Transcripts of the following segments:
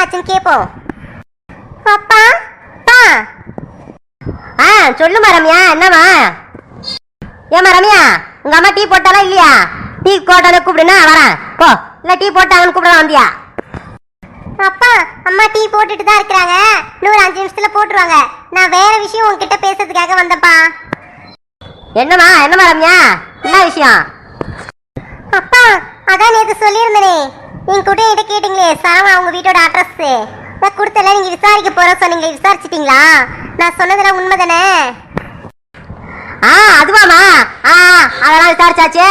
ஆச்சுன்னு கேட்போம் அப்பா அப்பா ஆ சொல்லுமா ரம்யா என்னவா ஏமா ரம்யா உங்க அம்மா டீ போட்டாலா இல்லையா? டீ போட்டாலும் கூப்பிடுனா வரேன். போ இல்ல டீ போட்டாங்கன்னு கூப்பிட வந்தியா? அப்பா அம்மா டீ போட்டுட்டு தான் இருக்கிறாங்க. இன்னொரு அஞ்சு நிமிஷத்துல போட்டுருவாங்க. நான் வேற விஷயம் உங்ககிட்ட பேசுறதுக்காக வந்தப்பா என்னம்மா என்னம்மா ரம்யா? என்ன விஷயம்? அப்பா அதான் நேற்று சொல்லியிருந்தனே. நீங்க கூட என்கிட்ட கேட்டீங்களே? சரவணா அவங்க வீட்டோட அட்ரஸ் நான் கொடுத்தல நீங்க விசாரிக்க போற சொன்னீங்க விசாரிச்சிட்டீங்களா? நான் சொன்னதெல்லாம் உண்மைதானே? ஆ அதுவாமா ஆ அதெல்லாம் விசாரிச்சாச்சு.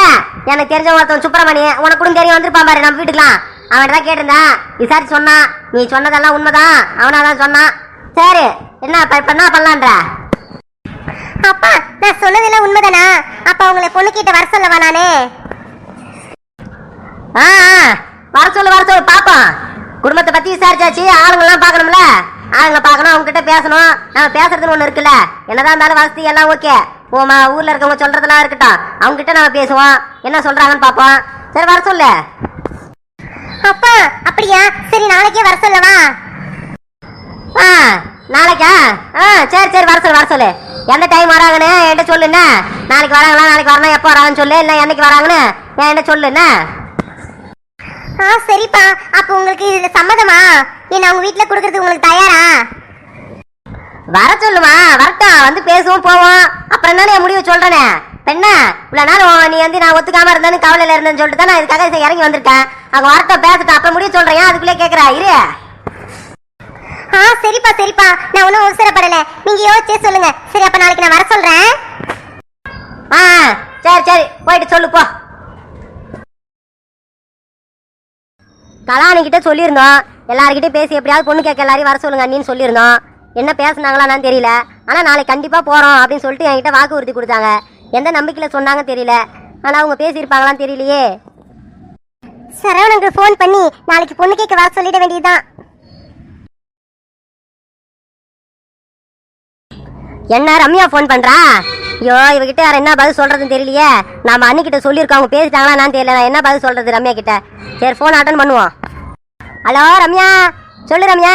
எனக்கு தெரிஞ்ச ஒருத்தன் சுப்பிரமணி உனக்கு கூட தெரியும் வந்திருப்பான் பாரு நம்ம வீட்டுக்குலாம் அவன்கிட்ட தான் கேட்டிருந்தேன் விசாரிச்சு சொன்னான். நீ சொன்னதெல்லாம் உண்மைதான். அவனா தான் சொன்னான். சரி என்ன பண்ணா என்ன பண்ணலான்ற? அப்பா நான் சொன்னதெல்லாம் உண்மைதானா? அப்ப அவங்கள பொண்ணு கிட்ட வர சொல்லவா நானே? ஆ ஆ, வர சொல்லு வர சொல்லு பாப்போம் குடும்பத்தை பத்தி விசாரிச்சாச்சு ஆளுங்கெல்லாம் பார்க்கணும்ல? ஆளுங்களை பார்க்கணும் அவங்க கிட்ட பேசணும். நம்ம பேசுறதுன்னு ஒண்ணு இருக்குல்ல? என்னதான் இருந்தாலும் வசதி எல்லாம் ஓகே. உமா ஊர்ல இருக்கவங்க சொல்றதெல்லாம் இருக்கட்டும். அவங்க கிட்ட நம்ம பேசுவோம். என்ன சொல்றாங்கன்னு பாப்போம் சரி வர சொல்லு. அப்பா அப்படியா? சரி நாளைக்கே வர சொல்லவா ஆ நாளைக்கா? ஆ சரி சரி வர சொல்லு வர சொல்லு. எந்த டைம் வராங்கன்னு என்கிட்ட சொல்லு என்ன? நாளைக்கு வராங்களா நாளைக்கு வரணும் எப்போ வராங்கன்னு சொல்லு. இல்லை என்னைக்கு வராங்கன்னு என்கிட்ட சொல்லு என்ன? ஆ சரிப்பா. அப்ப உங்களுக்கு இதுல சம்மதமா? என்ன அவங்க வீட்ல கொடுக்கறதுக்கு உங்களுக்கு தயாரா? வர சொல்லுமா. வரட்டும் வந்து பேசுவோம் போவோம். அப்புறம் என்ன என் முடிவு சொல்றேனே இவ்வளவு நாள் உன் நீ வந்து நான் ஒத்துக்காம இருந்தேன்னு கவலையில இருந்தேன்னு சொல்லிட்டு தான் நான் இதுக்காக இதை இறங்கி வந்திருக்கேன். அங்க வரட்டும் பேசட்டும். அப்புறம் முடிவு சொல்றேன். ஏன் அதுக்குள்ளே கேக்குறா? இரு. ஆ சரிப்பா சரிப்பா. நான் ஒன்றும் அவசரப்படல. நீங்க யோசிச்சே சொல்லுங்க. சரி அப்ப நாளைக்கு நான் வர சொல்றேன். ஆ சரி சரி. போயிட்டு சொல்லு போ. கலாணிக்கிட்ட சொல்லியிருந்தோம். எல்லாருக்கிட்டே பேசி எப்படியாவது பொண்ணு கேட்க எல்லாரையும் வர சொல்லுங்க அண்ணின்னு சொல்லியிருந்தோம். என்ன பேசுனாங்களான்னு தெரியல. ஆனால் நாளைக்கு கண்டிப்பாக போகிறோம் அப்படின்னு சொல்லிட்டு என்கிட்ட வாக்கு உறுதி கொடுத்தாங்க. எந்த நம்பிக்கையில் சொன்னாங்க தெரியல. ஆனால் அவங்க பேசியிருப்பாங்களான்னு தெரியலையே. சரவணனுக்கு ஃபோன் பண்ணி நாளைக்கு பொண்ணு கேட்க வர சொல்லிட வேண்டியதுதான். என்ன ரம்யா ஃபோன் பண்ணுறா ஐயோ இவகிட்ட யார் என்ன பதில் சொல்கிறதுன்னு தெரியலையே. நம்ம அண்ணிக்கிட்ட சொல்லியிருக்கோம். அவங்க பேசிட்டாங்களா நான் தெரியல. நான் என்ன பதில் சொல்கிறது ரம்யா கிட்ட? சரி ஃபோன் அட்டன் பண்ணுவோம். ஹலோ ரம்யா சொல்லு ரம்யா.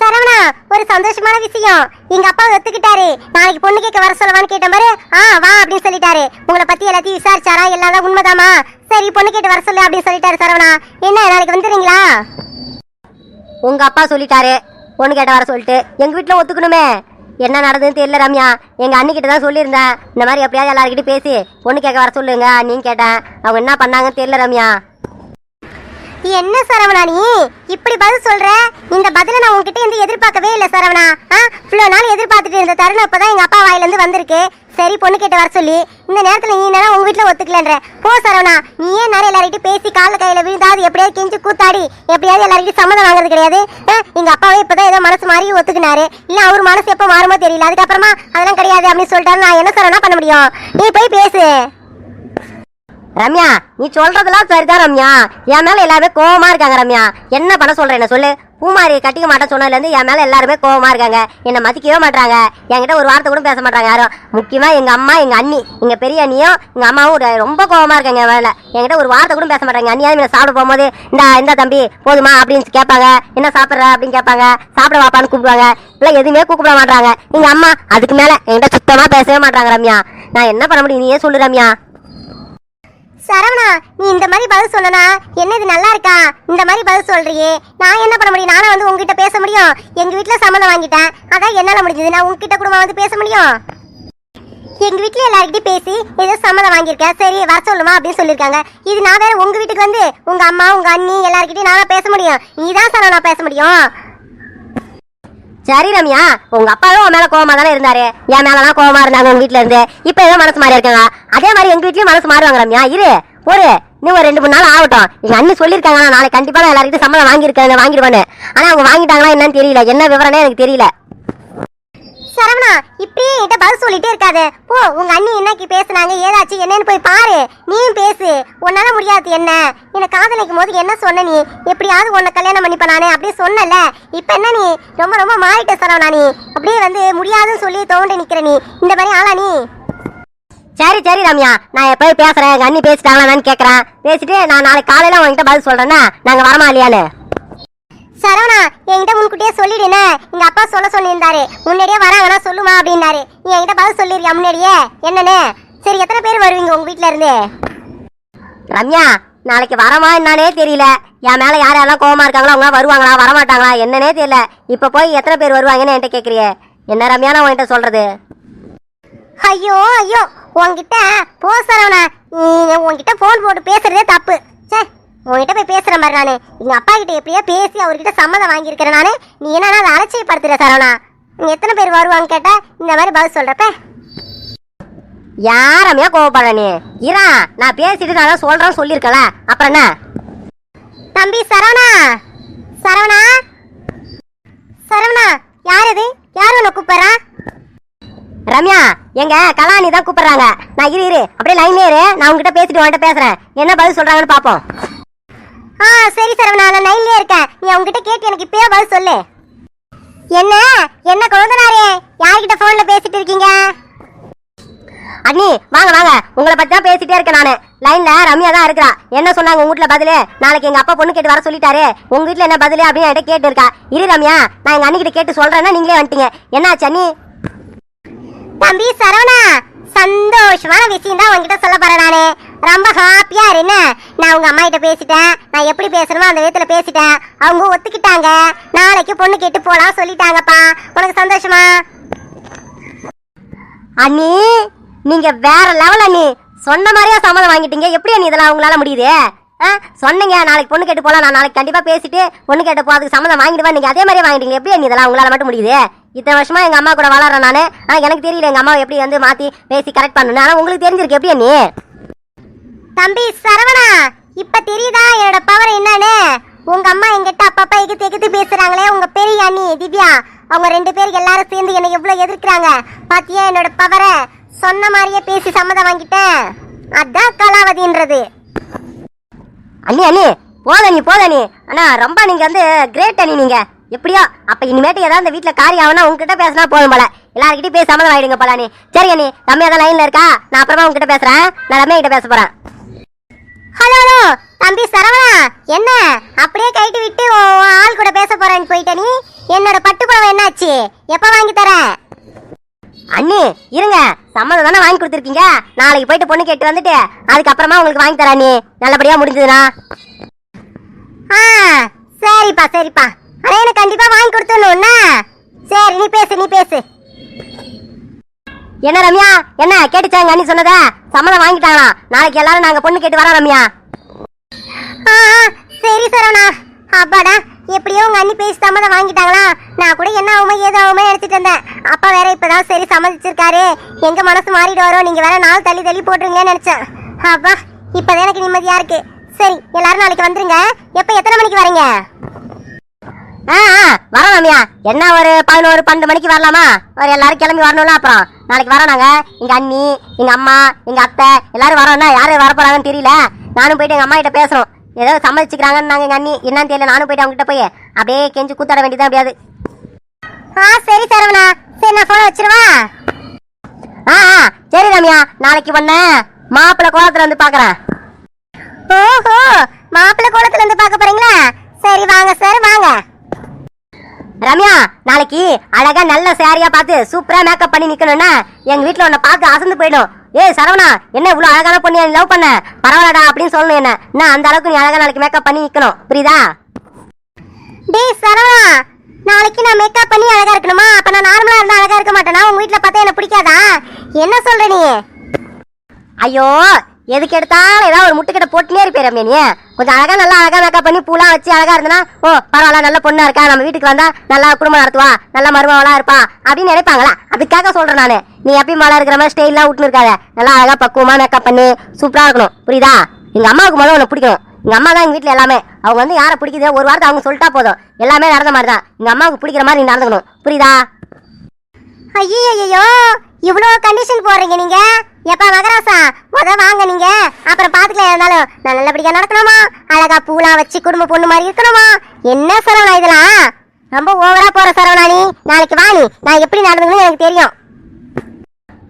சரவணா ஒரு சந்தோஷமான விஷயம். எங்க அப்பா ஒத்துக்கிட்டாரு. நாளைக்கு பொண்ணு கேட்க வர சொல்லவான்னு கேட்ட பாரு. ஆ வா அப்படின்னு சொல்லிட்டாரு. உங்களை பத்தி எல்லாத்தையும் விசாரிச்சாரா? எல்லாம் உண்மைதாமா? சரி பொண்ணு கேட்டு வர சொல்லு அப்படின்னு சொல்லிட்டாரு சரவணா. என்ன நாளைக்கு வந்துடுறீங்களா? உங்க அப்பா சொல்லிட்டாரு. பொண்ணு கேட்ட வர சொல்லிட்டு. எங்க வீட்டுல ஒத்துக்கணுமே. என்ன நடந்ததுன்னு தெரியல ரம்யா. எங்க அண்ணிக்கிட்ட தான் சொல்லியிருந்தேன். இந்த மாதிரி எப்படியாவது எல்லாருக்கிட்டையும் பேசி பொண்ணு கேட்க வர சொல்லுங்க. நீங்க கேட்டேன். அவங்க என்ன பண்ணாங்கன்னு தெரியல ரம்யா. என்ன சரவணா நீ? இப்படி பதில் சொல்ற? இந்த பதில நான் உன்கிட்ட இருந்து எதிர்பார்க்கவே இல்லை சரவணா. ஆ இவ்வளவு நாள் எதிர்பார்த்துட்டு இருந்த தருணம் இப்பதான் எங்க அப்பா வாயில இருந்து வந்திருக்கு. சரி பொண்ணு கிட்ட வர சொல்லி. இந்த நேரத்துல நீ நேரம் உங்க வீட்டுல ஒத்துக்கலன்ற. போ சரவணா நீ ஏன் நிறைய எல்லார்கிட்டயும் பேசி கால கையில விழுந்தாது எப்படியாவது கெஞ்சி கூத்தாடி. எப்படியாவது எல்லார்கிட்டயும் சம்மதம் வாங்குறது கிடையாது. எங்க அப்பாவே இப்பதான் ஏதோ மனசு மாறி ஒத்துக்கினாரு. இல்ல அவர் மனசு எப்ப மாறுமோ தெரியல. அதுக்கப்புறமா அதெல்லாம் கிடையாது அப்படின்னு சொல்லிட்டாரு. நான் என்ன சரவணா பண்ண முடியும்? நீ போய் பேசு. ரம்யா நீ சொல்றதெல்லாம் சரிதான் ரம்யா. என் மேல எல்லாருமே கோவமா இருக்காங்க ரம்யா. என்ன பண்ண சொல்றேன் என்ன சொல்லு? பூமாரி கட்டிக்க மாட்டேன் சொன்னதுல இருந்து என் மேல எல்லாருமே கோவமா இருக்காங்க. என்ன மதிக்கவே மாட்டாங்க என்கிட்ட ஒரு வார்த்தை கூட பேச மாட்டாங்க யாரும். முக்கியமா எங்க அம்மா எங்க அண்ணி. எங்க பெரிய அண்ணியும் எங்க அம்மாவும் ஒரு- ரொம்ப கோவமா இருக்காங்க என் மேல. என்கிட்ட ஒரு வார்த்தை கூட பேச மாட்டாங்க அண்ணியாவது என்ன சாப்பிட போகும்போது இந்த இந்த தம்பி போதுமா அப்படின்னு கேட்பாங்க. என்ன சாப்பிட்ற அப்படின்னு கேட்பாங்க. சாப்பிட வாப்பான்னு கூப்பிடுவாங்க. இல்லை எதுவுமே கூப்பிட மாட்டாங்க எங்க அம்மா அதுக்கு மேல என்கிட்ட சுத்தமா பேசவே மாட்டாங்க ரம்யா. நான் என்ன பண்ண முடியும்? நீயே சொல்லு ரம்யா. சரவணா நீ இந்த மாதிரி பதில் சொன்னனா? என்ன இது நல்லா இருக்கா? இந்த மாதிரி பதில் சொல்றியே. நான் என்ன பண்ண முடியும்? நானும் வந்து உங்ககிட்ட பேச முடியும்? எங்க வீட்டுல சம்மந்தம் வாங்கிட்டேன். அதான் என்னால முடிஞ்சது. நான் உங்ககிட்ட கூட வந்து பேச முடியும்? எங்க வீட்டுல எல்லார்கிட்டயும் பேசி ஏதோ சம்மதம் வாங்கியிருக்கேன் சரி வர சொல்லுமா அப்படின்னு சொல்லியிருக்காங்க. இது நான் வேற உங்க வீட்டுக்கு வந்து உங்க அம்மா உங்க அண்ணி எல்லாருக்கிட்டையும் நான் பேச முடியும். நீதான் சரவணா பேச முடியும்? சரி ரம்யா உங்க அப்பாவும் உன் மேல கோவமா தானே இருந்தாரு? என் மேலலாம் கோவமா இருந்தாங்க உங்க வீட்டுல இருந்து. இப்ப ஏதோ மனசு மாறி இருக்காங்க அதே மாதிரி எங்க வீட்லயும் மனசு மாறுவாங்க ரம்யா. இரு ஒரு இன்னும் ஒரு ரெண்டு மூணு நாள் ஆகட்டும். எங்க அண்ணி சொல்லியிருக்காங்க நான் நாளைக்கு கண்டிப்பா நான் சம்பளம் வாங்கியிருக்காங்க வாங்கிடுவானு ஆனா அவங்க வாங்கிட்டாங்களா என்னன்னு தெரியல. என்ன விவரம்னே எனக்கு தெரியல. சரவணா இப்படியே என்கிட்ட பதில் சொல்லிட்டே இருக்காத. போ உங்க அண்ணி என்னைக்கு பேசுனாங்க ஏதாச்சும் என்னன்னு போய் பாரு. நீயும் பேசு. உன்னால முடியாது என்ன. என்னை காதலிக்கும் போது என்ன சொன்ன நீ? எப்படியாவது உன்னை கல்யாணம் பண்ணிப்ப நானே. அப்படியே சொன்னல. இப்ப என்ன நீ? ரொம்ப ரொம்ப மாறிட்ட சரவணா நீ. அப்படியே வந்து முடியாதுன்னு சொல்லி தோண்டி நிக்கிற நீ. இந்த மாதிரி ஆளா நீ? சரி சரி ரம்யா. நான் எப்போ பேசுறேன். எங்க அண்ணி பேசிட்டாங்களான்னு கேக்குறேன். பேசிட்டு நான் நாளைக்கு காலையில உங்ககிட்ட பதில் சொல்றேன்னா நாங்க வரமா இல்லையான்னு? சரவணா என்கிட்ட முன்கூட்டியே சொல்லிடுனே. எங்க அப்பா சொல்ல சொல்லியிருந்தாரு. முன்னாடியே வராங்கன்னா சொல்லுமா அப்படின்னாரு. நீ என்கிட்ட பதில் சொல்லிருக்கியா முன்னாடியே? என்னன்னு? சரி எத்தனை பேர் வருவீங்க உங்க வீட்ல இருந்து? ரம்யா நாளைக்கு வரமா என்னன்னே தெரியல. என் மேல யார் யாரெல்லாம் கோவமா இருக்காங்களோ அவங்க வருவாங்களா வரமாட்டாங்களா என்னன்னே தெரியல. இப்ப போய் எத்தனை பேர் வருவாங்கன்னு என்கிட்ட கேக்குறியே. என்ன ரம்யா நான் உன்கிட்ட சொல்றது? ஐயோ ஐயோ உன்கிட்ட போ சரவணா. நீ உன்கிட்ட ஃபோன் போட்டு பேசுறதே தப்பு. சே உன்கிட்ட போய் பேசுற மாதிரி நானு. எங்க அப்பா கிட்ட எப்படியோ பேசி அவர்கிட்ட சம்மதம் வாங்கியிருக்கிறேன் நானு. நீ என்னன்னா அதை அலட்சியப்படுத்துற சரவணா? நீ எத்தனை பேர் வருவான்னு கேட்டா இந்த மாதிரி பதில் சொல்றப்ப? யார் ரம்யா கோவப்படுற நீ? இரா நான் பேசிட்டு நான் தான் சொல்றேன் சொல்லியிருக்கல. அப்புறம் என்ன? தம்பி சரவணா? சரவணா? சரவணா யார் இது? யார் உன்னை கூப்பிடுறா? ரம்யா எங்க கலாணி தான் கூப்பிடுறாங்க. நான் இரு இரு. அப்படியே லைன்ல இரு. நான் உங்ககிட்ட பேசிட்டு உன்கிட்ட பேசுறேன். என்ன பதில் சொல்றாங்கன்னு பாப்போம். ஆ சரி சரவணா நான் லைன்லயே இருக்கேன். நீ அவங்ககிட்ட கேட்டு எனக்கு இப்பயே பதில் சொல்லு. என்ன? என்ன குழந்தனாரே? யார்கிட்ட போன்ல பேசிட்டு இருக்கீங்க? அண்ணி வாங்க வாங்க. உங்களை பத்தி தான் பேசிட்டே இருக்கேன் நானு. லைன்ல ரம்யா தான் இருக்கிறா. என்ன சொன்னாங்க உங்க வீட்டுல பதிலு? நாளைக்கு எங்க அப்பா பொண்ணு கேட்டு வர சொல்லிட்டாரு. உங்க வீட்டுல என்ன பதிலு அப்படின்னு என்கிட்ட கேட்டு இருக்கா இரு ரம்யா நான் எங்க அண்ணிக்கிட்ட கேட்டு சொல்றேன்னா நீங்களே வந்துட்டீங்க. என்னாச்சு அண்ணி? தம்பி சரவணா சந்தோஷமான விஷயம் தான் உங்ககிட்ட சொல்ல போறேன் நானு. ரொம்ப ஹாப்பியா என்ன? நான் உங்க அம்மா கிட்ட பேசிட்டேன். நான் எப்படி பேசணுமோ அந்த விதத்துல பேசிட்டேன். அவங்க ஒத்துக்கிட்டாங்க. நாளைக்கு பொண்ணு கேட்டு போலாம் சொல்லிட்டாங்கப்பா. உனக்கு சந்தோஷமா? அண்ணி நீங்க வேற லெவல் அண்ணி. சொன்ன மாதிரியா சம்மதம் வாங்கிட்டீங்க. எப்படி அண்ணி இதெல்லாம் உங்களால முடியுது? ஆ சொன்னீங்க. நாளைக்கு பொண்ணு கேட்டு போலாம். நான் நாளைக்கு கண்டிப்பா பேசிட்டு பொண்ணு கேட்டு போகிறதுக்கு அதுக்கு சம்மதம் வாங்கிடுவேன். நீங்க அதே மாதிரி வாங்கிட்டீங்க. எப்படி அண்ணி இதெல்லாம் உங்களால மட்டும் முடியுது? இத்தனை வருஷமா எங்க அம்மா கூட வளர்றேன் நானு. ஆனா எனக்கு தெரியல எங்க அம்மாவை எப்படி வந்து மாத்தி பேசி கரெக்ட் பண்ணணும் ஆனா உங்களுக்கு தெரிஞ்சிருக்கு. எப்படி அண்ணி தம்பி சரவணா இப்ப தெரியுதா என்னோட பவர் என்னன்னு? உங்க அம்மா எங்கிட்ட அப்பப்ப எகித்து எகித்து பேசுறாங்களே உங்க பெரிய அண்ணி திவ்யா. அவங்க ரெண்டு பேருக்கு எல்லாரும் சேர்ந்து என்னை எவ்வளவு எதிர்க்கிறாங்க. பாத்தியா என்னோட பவரை சொன்ன மாதிரியே பேசி சம்மதம் வாங்கிட்டேன். அதான் கலாவதின்றது. அண்ணி அண்ணி போத நீ போத நீ அண்ணா ரொம்ப நீங்க வந்து கிரேட் அண்ணி நீங்க. எப்படியோ? அப்ப இனிமேட்டு ஏதாவது இந்த வீட்டுல காரியம் ஆகுனா உங்ககிட்ட பேசினா போதும் போல. எல்லாருக்கிட்டையும் பேசி சம்மதம் ஆயிடுங்க போல நீ சரி அண்ணி நம்ம ஏதாவது லைன்ல இருக்கா? நான் அப்புறமா உங்ககிட்ட பேசுறேன். நான் ரம்யா கிட்ட பேச போறேன். ஹலோ ஹலோ தம்பி சரவணா என்ன? அப்படியே கைட்டு விட்டு ஆள் கூட பேச போறேன்னு போயிட்ட நீ? என்னோட பட்டு புடவை என்னாச்சு? எப்ப வாங்கி தரேன் அண்ணி இருங்க. சம்மதம் தானே வாங்கி கொடுத்துருக்கீங்க? நாளைக்கு போயிட்டு பொண்ணு கேட்டு வந்துட்டு அதுக்கப்புறமா உங்களுக்கு வாங்கி தரேன் அண்ணி. நல்லபடியா முடிஞ்சதுண்ணா. ஆ சரிப்பா சரிப்பா. ஆனா எனக்கு கண்டிப்பா வாங்கி கொடுத்துடணும்னா சரி நீ பேசு நீ பேசு. என்ன ரம்யா? என்ன கேட்டுச்சாங்க அண்ணி சொன்னத? சம்மதம் வாங்கிட்டாங்களாம் நாளைக்கு எல்லாரும் நாங்க பொண்ணு கேட்டு வரோம் ரம்யா. ஆ ஆ, சரி சரணா அப்பாடா எப்படியோ உங்க அண்ணி பேசி சம்மதம் வாங்கிட்டாங்களா? நான் கூட என்ன ஆகுமோ ஏதோ ஆகுமோ எடுத்துட்டு இருந்தேன். அப்பா வேற இப்பதான் சரி சம்மதிச்சிருக்காரு. எங்க மனசு மாறிட்டு வரோம் நீங்க வேற நாள் தள்ளி தள்ளி போட்டுருங்களேன்னு நினைச்சேன். அப்பா இப்பதான் எனக்கு நிம்மதியா இருக்கு. சரி எல்லாரும் நாளைக்கு வந்துருங்க. எப்ப எத்தனை மணிக்கு வரீங்க? ஆ ஆ வரோம் ரம்யா என்ன ஒரு பதினோரு பன்னெண்டு மணிக்கு வரலாமா? ஒரு எல்லாரும் கிளம்பி வரணும்ல அப்புறம். நாளைக்கு வரோம் நாங்க. எங்க அண்ணி எங்க அம்மா எங்க அத்தை எல்லாரும் வரோம்னா யாரு வரப்போறாங்கன்னு தெரியல. நானும் போயிட்டு எங்க அம்மா கிட்ட பேசுறோம் ஏதோ சம்மதிச்சுக்கிறாங்கன்னு நாங்க எங்க அண்ணி. என்னன்னு தெரியல நானும் போயிட்டு அவங்க கிட்ட போய் அப்படியே கெஞ்சி கூத்தாட வேண்டியதான் அப்படியாது. ஆ சரி சரவணா. சரி நான் போன வச்சிருவா. ஆ ஆ, சரி ரம்யா நாளைக்கு பண்ண மாப்பிள்ள கோலத்துல வந்து பாக்குறேன். ஓஹோ மாப்பிள்ளை கோலத்துல இருந்து பார்க்க போறீங்களா? சரி வாங்க சார் வாங்க. ரம்யா நாளைக்கு அழகா நல்ல சாரியா பார்த்து சூப்பரா மேக்கப் பண்ணி நிக்கணும்னா எங்க வீட்டுல உன்னை பார்த்து அசந்து போயிடும். ஏய் சரவணா என்ன இவ்வளவு அழகான பொண்ணு லவ் பண்ண? பரவாயில்லடா அப்படின்னு சொல்லணும் என்ன. நான் அந்த அளவுக்கு நீ அழகா நாளைக்கு மேக்கப் பண்ணி நிக்கணும். புரியுதா? டேய் சரவணா நாளைக்கு நான் மேக்கப் பண்ணி அழகா இருக்கணுமா? அப்ப நான் நார்மலா இருந்தா அழகா இருக்க மாட்டேனா? உங்க வீட்டுல பார்த்தா என்ன பிடிக்காதா? என்ன சொல்ற நீ? ஐயோ எதுக்கு எடுத்தாலும் ஏதாவது ஒரு முட்டுக்கிட்ட போட்டுனே இருப்பே ரம்யா நீ? கொஞ்சம் அழகா நல்லா அழகா மேக்கப் பண்ணி பூலாம் வச்சு அழகா இருந்தனா ஓ பரவாயில்ல நல்ல பொண்ணா இருக்கா? நம்ம வீட்டுக்கு வந்தா நல்லா குடும்பம் நடத்துவா நல்ல மருமகளா இருப்பா அப்படின்னு நினைப்பாங்களா? அதுக்காக சொல்றேன் நானு. நீ எப்பயும் மழை இருக்கிற மாதிரி ஸ்டைல்லாம் விட்டுன்னு இருக்காத. நல்லா அழகா பக்குவமா மேக்கப் பண்ணி சூப்பரா இருக்கணும். புரியுதா? எங்க அம்மாவுக்கு முதல்ல உன்னை பிடிக்கும் எங்க அம்மா தான் எங்க வீட்டுல எல்லாமே. அவங்க வந்து யாரை பிடிக்குது ஒரு வாரத்தை அவங்க சொல்லிட்டா போதும். எல்லாமே நடந்த மாதிரி தான். எங்க அம்மாவுக்கு பிடிக்கிற மாதிரி நீ நடந்துக்கணும். புரியுதா? ஐயோ ஐயோ இவ்வளோ கண்டிஷன் போடுறீங்க நீங்கள் எப்பா மகராசா? முத வாங்க நீங்க. அப்புறம் பாத்துக்கலாம் இருந்தாலும் நான் நல்லபடியா நடக்கணுமா? அழகா பூலாம் வச்சு குடும்ப பொண்ணு மாதிரி இருக்கணுமா? என்ன சரவணா இதெல்லாம்? ரொம்ப ஓவரா போற சரவணா நீ. நாளைக்கு வா நீ. நான் எப்படி நடந்துக்கணும் எனக்கு தெரியும்.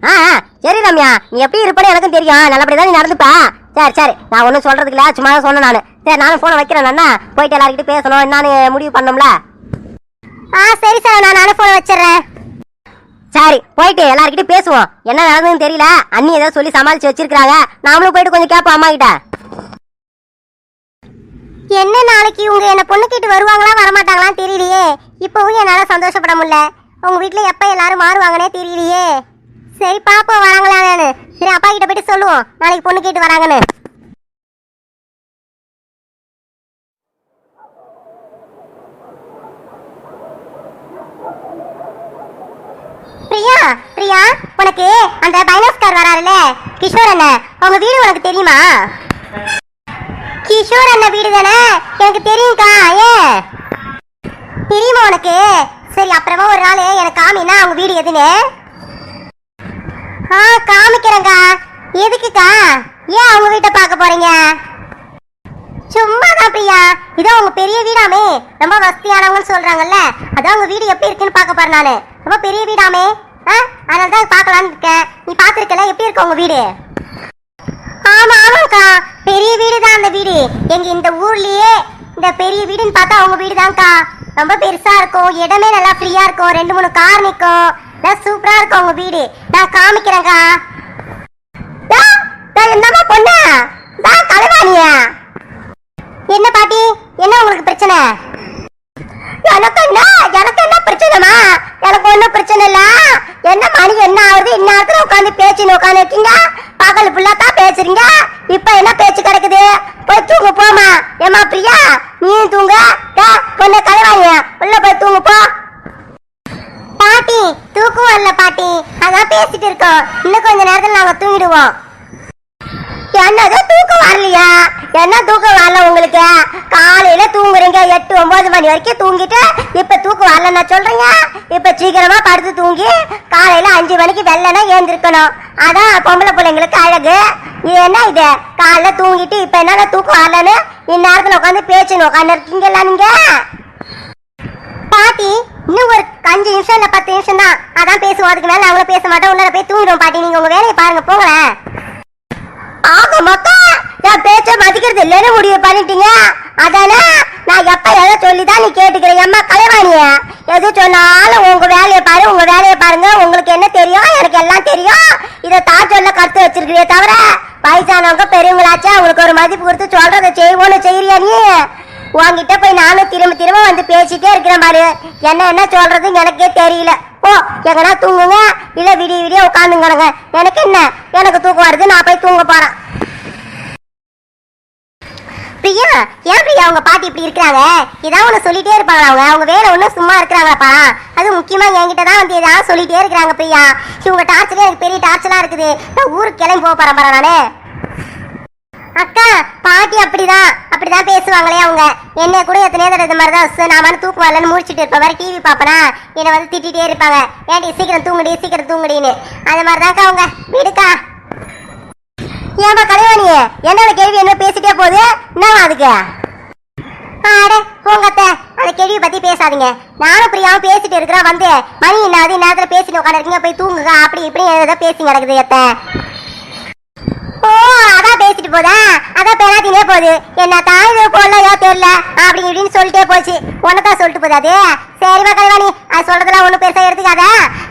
ஆ ஆ, சரி ரம்யா. நீ எப்படி இருப்பேன்னு எனக்கும் தெரியும். நல்லபடியா நீ நடந்துப்பா. சரி சரி. நான் ஒன்றும் சொல்றதுக்கு இல்ல. சும்மா தான் சொன்னேன் நான். சரி நானும் ஃபோனை வைக்கிறேன் அண்ணா. போயிட்டு எல்லாருக்கிட்ட பேசணும். என்னன்னு முடிவு பண்ணோம்ல. ஆ சரி சரவணா. நானும் போன் வச்சிடுறேன். சரி போயிட்டு எல்லார்கிட்டயும் பேசுவோம். என்ன நடந்ததுன்னு தெரியல? அண்ணி ஏதோ சொல்லி சமாளிச்சு வச்சிருக்காங்க நாமளும் போயிட்டு கொஞ்சம் கேட்போம் அம்மா கிட்ட. என்ன நாளைக்கு இவங்க என்ன பொண்ணு கேட்டு வருவாங்களா வரமாட்டாங்களான்னு தெரியலையே. இப்பவும் என்னால சந்தோஷப்பட முடியல. உங்க வீட்டில் எப்ப எல்லாரும் மாறுவாங்கன்னே தெரியலையே. சரி பாப்போம் வராங்களான்னு. சரி அப்பா கிட்ட போயிட்டு சொல்லுவோம். நாளைக்கு பொண்ணு கேட்டு வராங்கன்னு. பிரியா உனக்கு அந்த பைனாஸ்கார் வராருல கிஷோர் அண்ணன் அவங்க வீடு உனக்கு தெரியுமா? கிஷோர் அண்ணன் வீடு தானே? எனக்கு தெரியும்க்கா ஏன்? தெரியுமா உனக்கு? சரி அப்புறமா ஒரு நாள் எனக்கு காமினா அவங்க வீடு எதுன்னு? ஆ காமிக்கிறேங்க்கா எதுக்குக்கா? ஏன் அவங்க வீட்டை பார்க்க போறீங்க? சும்மா தான் பிரியா. இதோ உங்க பெரிய வீடாமே. ரொம்ப வசதியானவங்கன்னு சொல்றாங்கல்ல. அதான் அவங்க வீடு எப்படி இருக்குன்னு பார்க்க போறேன் நானு. ரொம்ப பெரிய வீடாமே. ஆ அதனால தான் பார்க்கலான்னு இருக்கேன். நீ பார்த்துருக்கல எப்படி இருக்கு உங்க வீடு? ஆமா ஆமாக்கா பெரிய வீடு தான் அந்த வீடு. எங்க இந்த ஊர்லயே இந்த பெரிய வீடுன்னு பார்த்தா அவங்க வீடு தான்க்கா ரொம்ப பெருசா இருக்கும். இடமே நல்லா ஃப்ரீயா இருக்கும். ரெண்டு மூணு கார் நிற்கும் நல்லா சூப்பரா இருக்கும் உங்க வீடு. நான் காமிக்கிறேன்க்கா. டா, டா, என்னம்மா பொண்ணு? டா, என்ன பாட்டி? என்ன உங்களுக்கு பிரச்சனை? எனக்கு என்ன எனக்கு என்ன பிரச்சனைமா எனக்கு ஒன்றும் பிரச்சனை இல்ல. என்ன மணி என்ன ஆகுது? இந்நேரத்துல உட்காந்து பேச்சுன்னு உட்காந்து இருக்கீங்க பகல் ஃபுல்லா தான் பேசுறீங்க. இப்ப என்ன பேச்சு கிடக்குது? போய் தூங்கு போமா ஏமா பிரியா? நீ தூங்க. டா, கலைவாங்க உள்ள போய் தூங்க போ. பாட்டி தூக்கம் வரல பாட்டி. அதான் பேசிட்டு இருக்கோம். இன்னும் கொஞ்ச நேரத்தில் நாங்க தூங்கிடுவோம். என்னது தூக்கம் வரலையா? என்ன தூக்கம் வரல உங்களுக்கு? காலையில தூங்குறீங்க எட்டு ஒன்பது மணி வரைக்கும் தூங்கிட்டு இப்ப தூக்கம் வரலன்னா சொல்றீங்க. இப்ப சீக்கிரமா படுத்து தூங்கி காலையில அஞ்சு மணிக்கு வெள்ளனா ஏந்திருக்கணும். அதான் பொம்பளை பிள்ளைங்களுக்கு அழகு. என்ன இது? காலைல தூங்கிட்டு இப்ப என்ன தூக்கம் வரலன்னு இந்நேரத்துல உட்காந்து பேச்சுன்னு உட்காந்து இருக்கீங்களா நீங்க? பாட்டி இன்னும் ஒரு அஞ்சு நிமிஷம் இல்ல பத்து நிமிஷம் தான் அதான் பேசுவோம் அதுக்கு மேல நாங்களும் பேச மாட்டோம் உள்ள போய் தூங்கிடுவோம் பாட்டி. நீங்க உங்க வேலையை பாருங்க போங்களேன். ஆக மொத்தம் நான் பேச்ச மதிக்கிறது இல்லைன்னு முடிவு பண்ணிட்டீங்க. அதானே? நான் எப்ப எதை சொல்லிதான் நீ கேட்டுக்கிறேன் அம்மா கலைவாணிய எது சொன்னாலும் உங்க வேலையை பாரு உங்க வேலையை பாருங்க. உங்களுக்கு என்ன தெரியும்? எனக்கு எல்லாம் தெரியும். இதை தான் சொல்ல கருத்து வச்சிருக்கிறே தவிர வயசானவங்க பெரியவங்களாச்சும் அவங்களுக்கு ஒரு மதிப்பு கொடுத்து சொல்றதை செய்வோன்னு செய்யறியா நீ? உங்ககிட்ட போய் நானும் திரும்ப திரும்ப வந்து பேசிட்டே இருக்கிறேன் பாரு. என்ன என்ன சொல்றதுன்னு எனக்கே தெரியல. ஓ எங்கன்னா தூங்குங்க இல்ல விடிய விடிய உட்காந்துங்கணுங்க எனக்கு என்ன? எனக்கு தூக்கம் வருது நான் போய் தூங்க போறேன். பிரியா ஏன் பிரியா? அவங்க பாட்டி இப்படி இருக்கிறாங்க. இதான் ஒன்று சொல்லிட்டே இருப்பாங்க அவங்க? அவங்க வேலை ஒன்றும் சும்மா இருக்கிறாங்களாப்பா. அது முக்கியமா என்கிட்ட தான் வந்து எதாவது சொல்லிட்டே இருக்கிறாங்க பிரியா. இவங்க டார்ச்சரே எனக்கு பெரிய டார்ச்சலா இருக்குது. நான் ஊருக்கு கிளம்பி போக போறேன் பாரு நானு. அக்கா பாட்டி அப்படிதான். அப்படிதான் பேசுவாங்களே அவங்க. என்ன கூட எத்தனையோ தடவை இந்த மாதிரி தான் நான் வந்து தூக்கு வரலன்னு முடிச்சிட்டு இருப்பேன். வேற டிவி பார்ப்பனா? என்னை வந்து திட்டிகிட்டே இருப்பாங்க. ஏன்டி சீக்கிரம் தூங்குடி சீக்கிரம் தூங்குடின்னு. அந்த மாதிரி தான்க்கா அவங்க. விடுக்கா. ஏன்பா கலைவாணி என்னோட கேள்வி என்ன பேசிட்டே போகுது? என்னவா அதுக்கு? அந்த கேள்வியை பத்தி பேசாதீங்க. நானும் பிரியாவும் பேசிட்டு இருக்கிறேன் வந்து மணி என்ன? அது நேரத்துல பேசிட்டு உட்காந்துருக்கீங்க போய் தூங்குங்க. அப்படி இப்படி ஏதோ பேசி நடக்குது அத்தை. ஓ அதான் பேசிட்டு போதா? அதான் பேராதி போகுது. என்ன தாய் போடலையோ தெரியல. அப்படி இப்படின்னு சொல்லிட்டே போச்சு. உன்னதான் சொல்லிட்டு போகுது அது? சரிமா அது சொல்றதெல்லாம் ஒன்றும் பெருசா எடுத்துக்காத.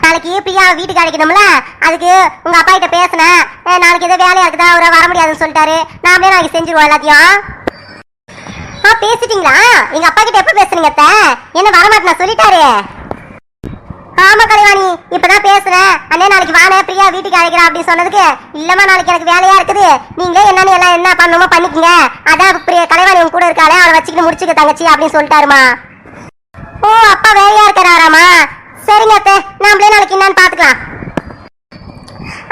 நாளைக்கு பிரியா வீட்டுக்கு அழைக்கணும்ல? அதுக்கு உங்க அப்பா கிட்ட பேசினேன் நாளைக்கு ஏதோ வேலையா இருக்குதா? அவரை வர முடியாதுன்னு சொல்லிட்டாரு. நாமளே நாளைக்கு செஞ்சிருவோம் எல்லாத்தையும். ஆ பேசிட்டீங்களா? எங்க அப்பா கிட்ட எப்ப பேசுனீங்க என்ன வரமாட்டேன் சொல்லிட்டாரு. ஆமா கலைவாணி இப்பதான் பேசுறேன். அண்ணே நாளைக்கு வானே பிரியா வீட்டுக்கு அழைக்கிறா அப்படின்னு சொன்னதுக்கு இல்லம்மா நாளைக்கு எனக்கு வேலையா இருக்குது. நீங்களே என்னன்னு எல்லாம் என்ன பண்ணுமோ பண்ணிக்கங்க. அதான் பிரியா கலைவாணி உங்க கூட இருக்காளே அவளை வச்சுக்கிட்டு முடிச்சுக்க தங்கச்சி அப்படின்னு சொல்லிட்டாருமா. ஓ அப்பா வேலையா இருக்கிறாராமா? சரிங்க அத்தை நாமளே நாளைக்கு என்னன்னு பாத்துக்கலாம்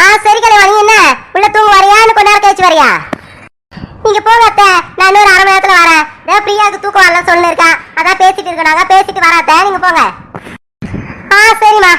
ஆ சரி கலைவாணி என்ன? உள்ள தூங்க வரையான்னு கொஞ்ச நேரம் கழிச்சு வரையா? நீங்க போங்க அத்தை நான் இன்னொரு அரை மணி நேரத்துல வரேன். இதோ பிரியாவுக்கு தூக்கம் வரலாம் சொல்லிருக்கேன் அதான் பேசிட்டு இருக்கேன். அதான் பேசிட்டு வராத்த நீங்க போங்க. ஆ சரிம்மா.